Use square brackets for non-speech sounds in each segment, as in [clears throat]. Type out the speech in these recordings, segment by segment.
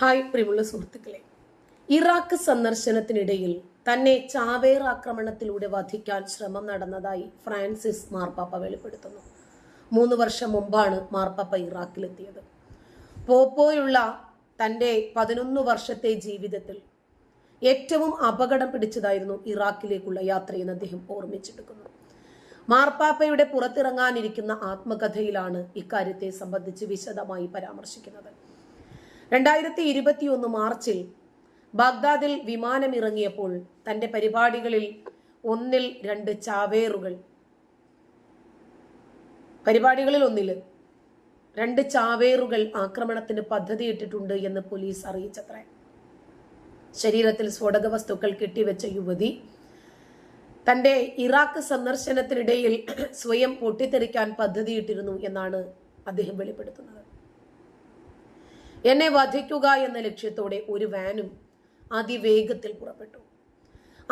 Hi പ്രിയമുള്ള സുഹൃത്തുക്കളെ. Iraq സന്ദർശനത്തിനിടയിൽ തന്നെ ചാവേർ ആക്രമണത്തിലൂടെ വധിക്കാൻ ശ്രമം നടന്നതായി ഫ്രാൻസിസ് മാർപ്പാപ്പ വെളിപ്പെടുത്തുന്നു. മൂന്ന് വർഷം മുമ്പാണ് മാർപ്പാപ്പ ഇറാഖിലെത്തിയത്. പോപ്പോയുള്ള തന്റെ പതിനൊന്ന് വർഷത്തെ ജീവിതത്തിൽ ഏറ്റവും അപകടം പിടിച്ചതായിരുന്നു ഇറാഖിലേക്കുള്ള യാത്രയെന്ന് അദ്ദേഹം ഓർമ്മിച്ചെടുക്കുന്നു. മാർപ്പാപ്പയുടെ പുറത്തിറങ്ങാനിരിക്കുന്ന ആത്മകഥയിലാണ് ഇക്കാര്യത്തെ സംബന്ധിച്ച് വിശദമായി പരാമർശിക്കുന്നത്. രണ്ടായിരത്തി ഇരുപത്തിയൊന്ന് മാർച്ചിൽ ബാഗ്ദാദിൽ വിമാനമിറങ്ങിയപ്പോൾ തന്റെ പരിപാടികളിൽ ഒന്നിൽ രണ്ട് ചാവേറുകൾ. പരിപാടികളിൽ ഒന്നിൽ രണ്ട് ചാവേറുകൾ ആക്രമണത്തിന് പദ്ധതിയിട്ടിട്ടുണ്ട് എന്ന് പോലീസ് അറിയിച്ചത്രേ. ശരീരത്തിൽ സ്ഫോടക വസ്തുക്കൾ കെട്ടിവെച്ച യുവതി തന്റെ ഇറാഖ് സന്ദർശനത്തിനിടയിൽ [clears throat] സ്വയം പൊട്ടിത്തെറിക്കാൻ പദ്ധതിയിട്ടിരുന്നു എന്നാണ് അദ്ദേഹം വെളിപ്പെടുത്തുന്നത്. എന്നെ വധിക്കുക എന്ന ലക്ഷ്യത്തോടെ ഒരു വാനും അതിവേഗത്തിൽ പുറപ്പെട്ടു.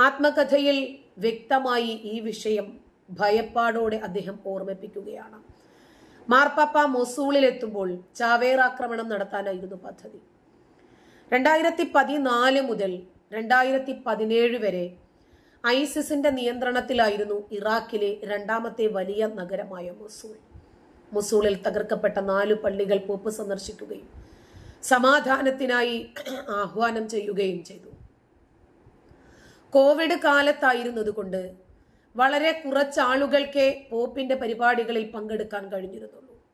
ആത്മകഥയിൽ വ്യക്തമായി ഈ വിഷയം ഭയപ്പാടോടെ അദ്ദേഹം ഓർമ്മിപ്പിക്കുകയാണ്. മാർപ്പാപ്പ മൊസൂളിലെത്തുമ്പോൾ ചാവേർ ആക്രമണം നടത്താനായിരുന്നു പദ്ധതി. രണ്ടായിരത്തി പതിനാല് മുതൽ രണ്ടായിരത്തി പതിനേഴ് വരെ ഐസിസിന്റെ നിയന്ത്രണത്തിലായിരുന്നു ഇറാഖിലെ രണ്ടാമത്തെ വലിയ നഗരമായ മൊസൂൾ. മൊസൂളിൽ തകർക്കപ്പെട്ട നാല് പള്ളികൾ പോപ്പ് സന്ദർശിക്കുകയും സമാധാനത്തിനായി ആഹ്വാനം ചെയ്യുകയും ചെയ്തു. കോവിഡ് കാലത്തായിരുന്നതുകൊണ്ട് വളരെ കുറച്ചാളുകൾക്കേ പോപ്പിന്റെ പരിപാടികളിൽ പങ്കെടുക്കാൻ കഴിഞ്ഞിരുന്നുള്ളൂ.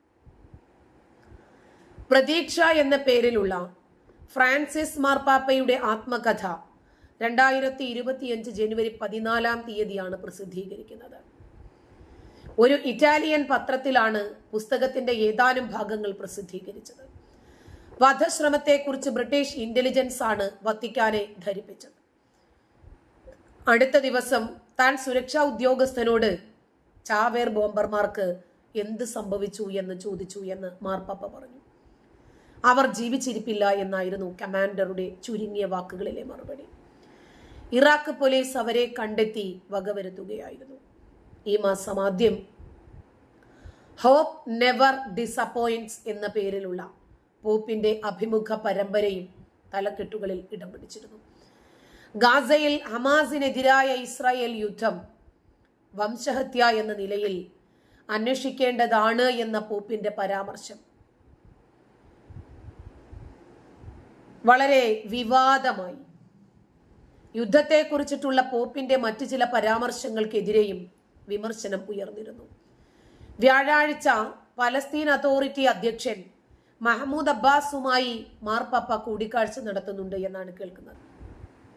പ്രതീക്ഷ എന്ന പേരിലുള്ള ഫ്രാൻസിസ് മാർപ്പാപ്പയുടെ ആത്മകഥ രണ്ടായിരത്തി ഇരുപത്തിയഞ്ച് ജനുവരി പതിനാലാം തീയതിയാണ് പ്രസിദ്ധീകരിക്കുന്നത്. ഒരു ഇറ്റാലിയൻ പത്രത്തിലാണ് പുസ്തകത്തിന്റെ ഏതാനും ഭാഗങ്ങൾ പ്രസിദ്ധീകരിച്ചത്. വധശ്രമത്തെക്കുറിച്ച് ബ്രിട്ടീഷ് ഇന്റലിജൻസ് ആണ് വത്തിക്കാനെ ധരിപ്പിച്ചത്. അടുത്ത ദിവസം താൻ സുരക്ഷാ ഉദ്യോഗസ്ഥനോട് ചാവേർ ബോംബർമാർക്ക് എന്ത് സംഭവിച്ചു എന്ന് ചോദിച്ചു എന്ന് മാർപ്പാപ്പ പറഞ്ഞു. അവർ ജീവിച്ചിരിപ്പില്ല എന്നായിരുന്നു കമാൻഡറുടെ ചുരുങ്ങിയ വാക്കുകളിലെ മറുപടി. ഇറാഖ് പോലീസ് അവരെ കണ്ടെത്തി വകവരുത്തുകയായിരുന്നു. ഈ മാസം ആദ്യം ഹോപ്പ് നെവർ ഡിസപ്പോയിന്റ്സ് എന്ന പേരിലുള്ള പോപ്പിന്റെ അഭിമുഖ പരമ്പരയും തലക്കെട്ടുകളിൽ ഇടം പിടിച്ചിരുന്നു. ഗാസയിൽ ഹമാസിനെതിരായ ഇസ്രായേൽ യുദ്ധം വംശഹത്യ എന്ന നിലയിൽ അന്വേഷിക്കേണ്ടതാണ് എന്ന പോപ്പിന്റെ പരാമർശം. വളരെ വിവാദമായി. യുദ്ധത്തെക്കുറിച്ചിട്ടുള്ള പോപ്പിന്റെ മറ്റു ചില പരാമർശങ്ങൾക്കെതിരെയും വിമർശനം ഉയർന്നിരുന്നു. വ്യാഴാഴ്ച പലസ്തീൻ അതോറിറ്റി അധ്യക്ഷൻ മഹമ്മൂദ് അബ്ബാസുമായി മാർപ്പാപ്പ കൂടിക്കാഴ്ച നടത്തുന്നുണ്ട് എന്നാണ് കേൾക്കുന്നത്.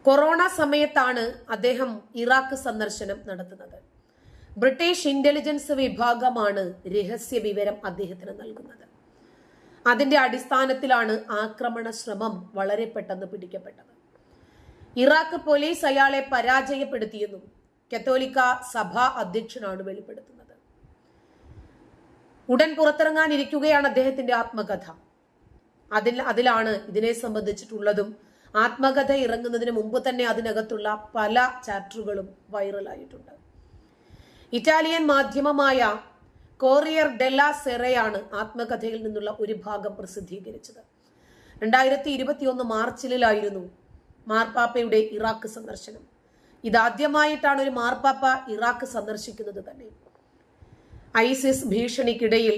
കൊറോണ സമയത്താണ് അദ്ദേഹം ഇറാഖ് സന്ദർശനം നടത്തുന്നത്. ബ്രിട്ടീഷ് ഇന്റലിജൻസ് വിഭാഗമാണ് രഹസ്യ വിവരം അദ്ദേഹത്തിന് നൽകുന്നത്. അതിന്റെ അടിസ്ഥാനത്തിലാണ് ആക്രമണ ശ്രമം വളരെ പെട്ടെന്ന് പിടിക്കപ്പെട്ടത്. ഇറാഖ് പോലീസ് അയാളെ പരാജയപ്പെടുത്തിയെന്നും കത്തോലിക്ക സഭാ അധ്യക്ഷനാണ് വെളിപ്പെടുത്തുന്നത്. ഉടൻ പുറത്തിറങ്ങാനിരിക്കുകയാണ് അദ്ദേഹത്തിന്റെ ആത്മകഥ. അതിൽ അതിലാണ് ഇതിനെ സംബന്ധിച്ചിട്ടുള്ളതും ആത്മകഥ ഇറങ്ങുന്നതിന് മുമ്പ് തന്നെ അതിനകത്തുള്ള പല ചാപ്റ്ററുകളും വൈറലായിട്ടുണ്ട്. ഇറ്റാലിയൻ മാധ്യമമായ കോറിയർ ഡെല്ല സെറയാണ് ആത്മകഥയിൽ നിന്നുള്ള ഒരു ഭാഗം പ്രസിദ്ധീകരിച്ചത്. രണ്ടായിരത്തി ഇരുപത്തിയൊന്ന് മാർച്ചിലായിരുന്നു മാർപ്പാപ്പയുടെ ഇറാഖ് സന്ദർശനം. ഇതാദ്യമായിട്ടാണ് ഒരു മാർപ്പാപ്പ ഇറാഖ് സന്ദർശിക്കുന്നത് തന്നെ. ഐസിസ് ഭീഷണിക്കിടയിൽ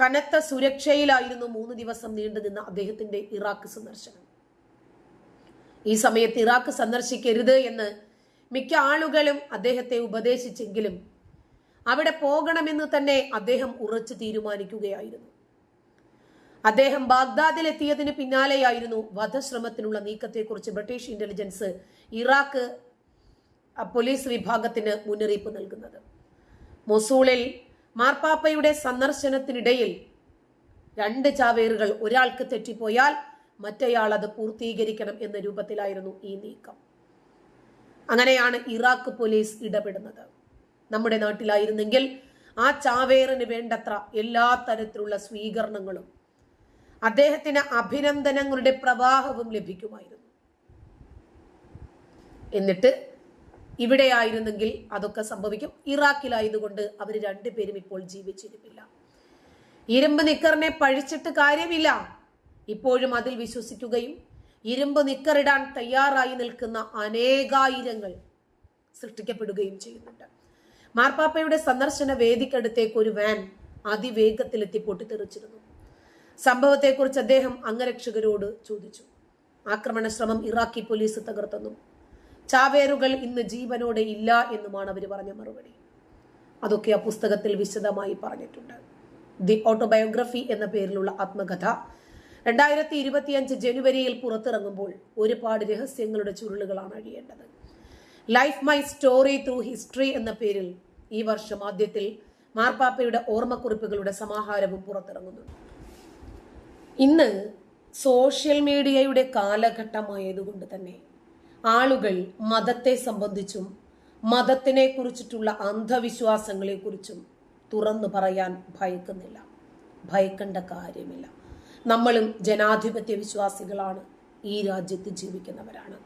കനത്ത സുരക്ഷയിലായിരുന്നു മൂന്ന് ദിവസം നീണ്ടുനിന്ന അദ്ദേഹത്തിന്റെ ഇറാഖ് സന്ദർശനം. ഈ സമയത്ത് ഇറാഖ് സന്ദർശിക്കരുത് എന്ന് മിക്ക ആളുകളും അദ്ദേഹത്തെ ഉപദേശിച്ചെങ്കിലും അവിടെ പോകണമെന്ന് തന്നെ അദ്ദേഹം ഉറച്ചു തീരുമാനിക്കുകയായിരുന്നു. അദ്ദേഹം ബാഗ്ദാദിൽ എത്തിയതിന് പിന്നാലെയായിരുന്നു വധശ്രമത്തിനുള്ള നീക്കത്തെക്കുറിച്ച് ബ്രിട്ടീഷ് ഇന്റലിജൻസ് ഇറാഖ് പോലീസ് വിഭാഗത്തിന് മുന്നറിയിപ്പ് നൽകുന്നത്. മൊസൂളിൽ മാർപ്പാപ്പയുടെ സന്ദർശനത്തിനിടയിൽ രണ്ട് ചാവേറുകൾ ഒരാൾക്ക് തെറ്റിപ്പോയാൽ മറ്റേയാൾ അത് പൂർത്തീകരിക്കണം എന്ന രൂപത്തിലായിരുന്നു ഈ നീക്കം. അങ്ങനെയാണ് ഇറാഖ് പോലീസ് ഇടപെടുന്നത്. നമ്മുടെ നാട്ടിലായിരുന്നെങ്കിൽ ആ ചാവേറിന് വേണ്ടത്ര എല്ലാ തരത്തിലുള്ള സ്വീകരണങ്ങളും അദ്ദേഹത്തിന് അഭിനന്ദനങ്ങളുടെ പ്രവാഹവും ലഭിക്കുമായിരുന്നു. എന്നിട്ട് ഇവിടെ ആയിരുന്നെങ്കിൽ അതൊക്കെ സംഭവിക്കും. ഇറാഖിലായതുകൊണ്ട് അവർ രണ്ടുപേരും ഇപ്പോൾ ജീവിച്ചിരിപ്പില്ല ഇരുമ്പ് നിക്കറിനെ പഴിച്ചിട്ട് കാര്യമില്ല. ഇപ്പോഴും അതിൽ വിശ്വസിക്കുകയും ഇരുമ്പ് നിക്കറിടാൻ തയ്യാറായി നിൽക്കുന്ന അനേകായിരങ്ങൾ സൃഷ്ടിക്കപ്പെടുകയും ചെയ്യുന്നുണ്ട്. മാർപ്പാപ്പയുടെ സന്ദർശന വേദിക്കടുത്തേക്ക് ഒരു വാൻ അതിവേഗത്തിലെത്തി പൊട്ടിത്തെറിച്ചിരുന്നു സംഭവത്തെക്കുറിച്ച് അദ്ദേഹം അംഗരക്ഷകരോട് ചോദിച്ചു. ആക്രമണ ശ്രമം ഇറാഖി പോലീസ് തകർത്തെന്നും. ചാവേറുകൾ ഇന്ന് ജീവനോടെ ഇല്ല എന്നുമാണ് അവർ പറഞ്ഞ മറുപടി. അതൊക്കെ ആ പുസ്തകത്തിൽ വിശദമായി പറഞ്ഞിട്ടുണ്ട്. ദി ഓട്ടോബയോഗ്രഫി എന്ന പേരിലുള്ള ആത്മകഥ രണ്ടായിരത്തി ഇരുപത്തിയഞ്ച് ജനുവരിയിൽ പുറത്തിറങ്ങുമ്പോൾ ഒരുപാട് രഹസ്യങ്ങളുടെ ചുരുളുകളാണ് അഴിയേണ്ടത്. Life my story through history എന്ന പേരിൽ ഈ വർഷം ആദ്യത്തിൽ മാർപ്പാപ്പയുടെ ഓർമ്മക്കുറിപ്പുകളുടെ സമാഹാരവും പുറത്തിറങ്ങുന്നുണ്ട് ഇന്ന് സോഷ്യൽ മീഡിയയുടെ കാലഘട്ടമായതുകൊണ്ട് തന്നെ ആളുകൾ മതത്തെ സംബന്ധിച്ചും മതത്തിനെ കുറിച്ചിട്ടുള്ള അന്ധവിശ്വാസങ്ങളെ കുറിച്ചും തുറന്നു പറയാൻ ഭയക്കുന്നില്ല. ഭയക്കേണ്ട കാര്യമില്ല. നമ്മളും ജനാധിപത്യ വിശ്വാസികളാണ് ഈ രാജ്യത്ത് ജീവിക്കുന്നവരാണ്.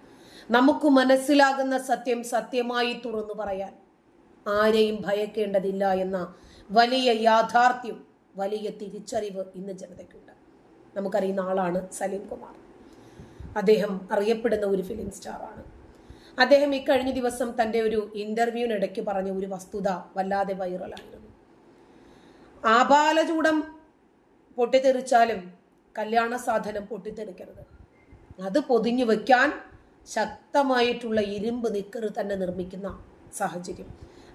നമുക്ക് മനസ്സിലാകുന്ന സത്യം സത്യമായി തുറന്നു പറയാൻ ആരെയും ഭയക്കേണ്ടതില്ല എന്ന വലിയ യാഥാർത്ഥ്യം വലിയ തിരിച്ചറിവ് ഇന്ന് ജനതയ്ക്കുണ്ട്. നമുക്കറിയുന്ന ആളാണ് സലീം കുമാർ അദ്ദേഹം അറിയപ്പെടുന്ന ഒരു ഫിലിം സ്റ്റാറാണ് അദ്ദേഹം ഈ കഴിഞ്ഞ ദിവസം തന്റെ ഒരു ഇന്റർവ്യൂവിനിടയ്ക്ക് പറഞ്ഞ ഒരു വസ്തുത വല്ലാതെ വൈറലായിരുന്നു ആപാലചൂടം പൊട്ടിത്തെറിച്ചാലും കല്യാണ സാധനം പൊട്ടിത്തെറിക്കരുത്. അത് പൊതിഞ്ഞു വെക്കാൻ ശക്തമായിട്ടുള്ള ഇരുമ്പ് നിക്കറ് തന്നെ നിർമ്മിക്കുന്ന സാഹചര്യം.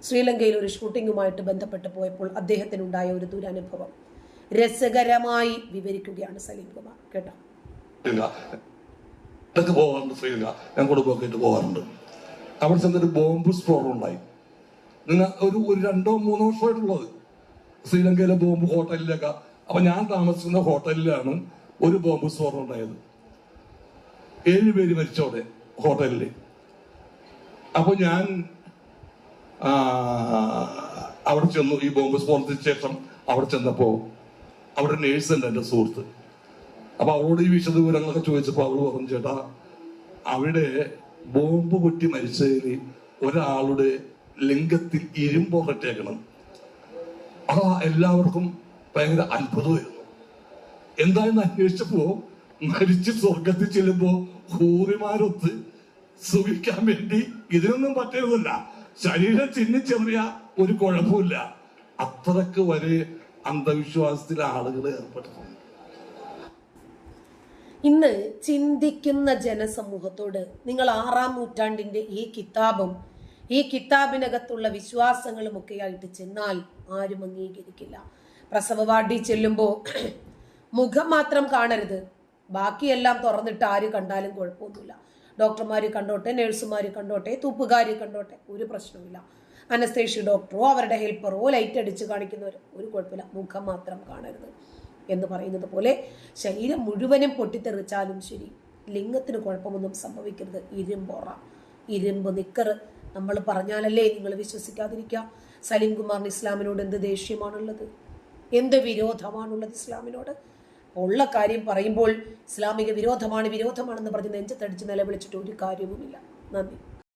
ശ്രീലങ്കയിൽ ഒരു ഷൂട്ടിങ്ങുമായിട്ട് ബന്ധപ്പെട്ട് പോയപ്പോൾ അദ്ദേഹത്തിനുണ്ടായ ഒരു ദുരനുഭവം രസകരമായി വിവരിക്കുകയാണ് സലീം കുമാർ. കേട്ടോ? ഇടയ്ക്ക് പോകാറുണ്ട് ശ്രീലങ്ക ഞാൻ കുടുംബമൊക്കെ ആയിട്ട് പോകാറുണ്ട്. അവിടെ ചെന്നൊരു ബോംബ് സ്ഫോടനം ഉണ്ടായി. നിങ്ങൾ ഒരു ഒരു രണ്ടോ മൂന്നോ വർഷമായിട്ടുള്ളത്. ശ്രീലങ്കയിലെ ബോംബ് ഹോട്ടലിലൊക്കെ. അപ്പൊ ഞാൻ താമസിക്കുന്ന ഹോട്ടലിലാണ് ഒരു ബോംബ് സ്ഫോടനം ഉണ്ടായത്. ഏഴുപേര് മരിച്ചോടെ ഹോട്ടലിൽ അപ്പൊ ഞാൻ അവിടെ ചെന്നു. ഈ ബോംബ് സ്ഫോടനത്തിന് ശേഷം അവിടെ ചെന്നപ്പോ അവിടെ നേഴ്സ് ഉണ്ട് എന്റെ സുഹൃത്ത്. അപ്പൊ അവളോട് ഈ വിശദ വിവരങ്ങളൊക്കെ ചോദിച്ചപ്പോ അവൾ പറഞ്ഞു ചേട്ടാ അവിടെ ബോംബ് പൊട്ടി മരിച്ചതിന് ഒരാളുടെ ലിംഗത്തിൽ ഇരുമ്പൊറട്ടേക്കണം ആ എല്ലാവർക്കും ഭയങ്കര അത്ഭുതമായിരുന്നു. എന്തായെന്ന് അന്വേഷിച്ചപ്പോ മരിച്ച് സ്വർഗത്തിൽ ചെല്ലുമ്പോ ഹൂറിമാരൊത്ത് സുഖിക്കാൻ വേണ്ടി ഇതിനൊന്നും പറ്റരുതല്ല. ശരീരം ചിന്നിച്ചെറിയ ഒരു കുഴപ്പമില്ല. അത്രയ്ക്ക് വരെ അന്ധവിശ്വാസത്തിൽ ആളുകൾ ഏർപ്പെട്ടിട്ടുണ്ട്. ഇന്ന് ചിന്തിക്കുന്ന ജനസമൂഹത്തോട് നിങ്ങൾ ആറാം നൂറ്റാണ്ടിന്റെ ഈ കിതാബും ഈ കിതാബിനകത്തുള്ള വിശ്വാസങ്ങളും ഒക്കെ ആയിട്ട് ചെന്നാൽ ആരും അംഗീകരിക്കില്ല. പ്രസവവാടി ചെല്ലുമ്പോൾ [clears throat] മുഖം മാത്രം കാണരുത്. ബാക്കിയെല്ലാം തുറന്നിട്ട് ആര് കണ്ടാലും കുഴപ്പമൊന്നുമില്ല. ഡോക്ടർമാർ കണ്ടോട്ടെ നേഴ്സുമാർ കണ്ടോട്ടെ തൂപ്പുകാർ കണ്ടോട്ടെ ഒരു പ്രശ്നവുമില്ല. അനസ്തേഷ്യ ഡോക്ടറോ അവരുടെ ഹെൽപ്പറോ ലൈറ്റ് അടിച്ച് കാണിക്കുന്നവരോ ഒരു കുഴപ്പമില്ല. മുഖം മാത്രം കാണരുത്. എന്ന് പറയുന്നത് പോലെ ശരീരം മുഴുവനും പൊട്ടിത്തെറിച്ചാലും ശരി ലിംഗത്തിന് കുഴപ്പമൊന്നും സംഭവിക്കരുത്. ഇരുമ്പൊറ ഇരുമ്പ് നിക്കറ് നമ്മൾ പറഞ്ഞാലല്ലേ നിങ്ങൾ വിശ്വസിക്കാതിരിക്കുക. സലീം കുമാറിന് ഇസ്ലാമിനോട് എന്ത് ദേഷ്യമാണുള്ളത്? എന്ത് വിരോധമാണുള്ളത് ഇസ്ലാമിനോട്? ഉള്ള കാര്യം പറയുമ്പോൾ ഇസ്ലാമിക വിരോധമാണ് വിരോധമാണെന്ന് പറഞ്ഞ് നെഞ്ചത്തടിച്ച് നിലവിളിച്ചിട്ട് ഒരു കാര്യവുമില്ല. നന്ദി.